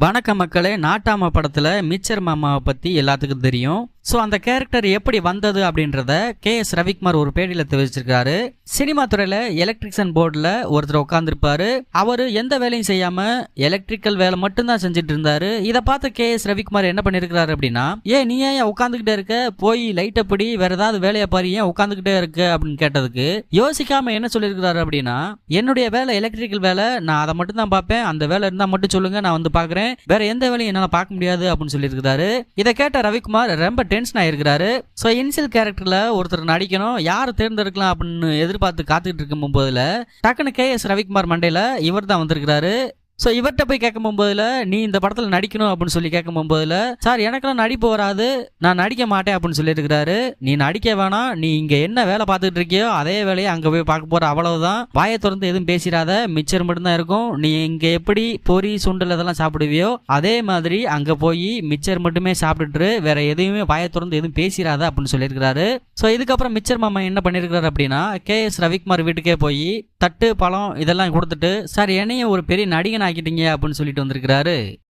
வணக்க மக்களே நாட்டாம படத்தில் மிச்சர் மாமாவை பற்றி எல்லாத்துக்கும் தெரியும். ஸோ அந்த கேரக்டர் எப்படி வந்தது அப்படின்றத கே எஸ் ரவிக்குமார் ஒரு பேடியில் தெரிவிச்சிருக்காரு. சினிமா துறையில் எலக்ட்ரிக்ஷன் போர்டில் ஒருத்தர் உட்காந்துருப்பாரு அவர் எந்த வேலையும் செய்யாமல் எலக்ட்ரிக்கல் வேலை மட்டும்தான் செஞ்சுட்டு இருந்தாரு இதை பார்த்து கே எஸ் ரவிக்குமார் என்ன பண்ணியிருக்கிறாரு அப்படின்னா ஏன் நீ ஏன் உட்காந்துக்கிட்டே இருக்க? போய் லைட்டை படி வேற ஏதாவது வேலையை பாரு ஏன் உட்காந்துக்கிட்டே இருக்க? அப்படின்னு கேட்டதுக்கு யோசிக்காம என்ன சொல்லியிருக்கிறாரு அப்படின்னா என்னுடைய வேலை எலக்ட்ரிக்கல் வேலை நான் அதை மட்டும் தான் பார்ப்பேன். அந்த வேலை இருந்தால் மட்டும் சொல்லுங்க நான் வந்து பார்க்குறேன். வேற எந்த வேலையும் என்னால் பார்க்க முடியாது. அப்படின்னு சொல்லியிருக்கிறாரு. இதை கேட்ட ரவிக்குமார் ரொம்ப டென்ஷன் ஆகிருக்கிறாரு ஸோ இனிஷியல் கேரக்டரில் ஒருத்தர் நடிக்கணும். யார் தேர்ந்தெடுக்கலாம் அப்படின்னு எதிர்பார்த்து காத்துக்கிட்டு இருக்கும் போதில் டக்குன்னு கே எஸ் ரவிக்குமார் மண்டையில் இவர் தான் வந்திருக்கிறாரு. ஸோ இவர்கிட்ட போய் கேட்கும் போகும்போதுல நீ இந்த படத்தில் நடிக்கணும் அப்படின்னு சொல்லி கேட்கும் போகும்போதுல சார் எனக்கெல்லாம் நடிப்பு வராது. நான் நடிக்க மாட்டேன் அப்படின்னு சொல்லியிருக்கிறாரு. நீ நடிக்க வேணாம். நீ இங்கே என்ன வேலை பார்த்துட்டு இருக்கியோ அதே வேலையை அங்கே போய் பார்க்க போகிற அவ்வளவுதான். வாயை திறந்து எதுவும் பேசிடாத. மிச்சர் மட்டும்தான் இருக்கும். நீ இங்கே எப்படி பொரி சுண்டல் இதெல்லாம் சாப்பிடுவியோ அதே மாதிரி அங்கே போய் மிச்சர் மட்டுமே சாப்பிட்டுட்டு வேற எதையுமே வாயை திறந்து எதுவும் பேசிடாத அப்படின்னு சொல்லியிருக்கிறாரு. ஸோ இதுக்கப்புறம் மிச்சர் மாமா என்ன பண்ணியிருக்கிறாரு அப்படின்னா கே எஸ் ரவிக்குமார் வீட்டுக்கே போய் தட்டு பழம் இதெல்லாம் கொடுத்துட்டு சார் என்னையும் ஒரு பெரிய நடிகன் ஆக்கிட்டீங்க அப்படின்னு சொல்லிட்டு வந்திருக்கிறாரு.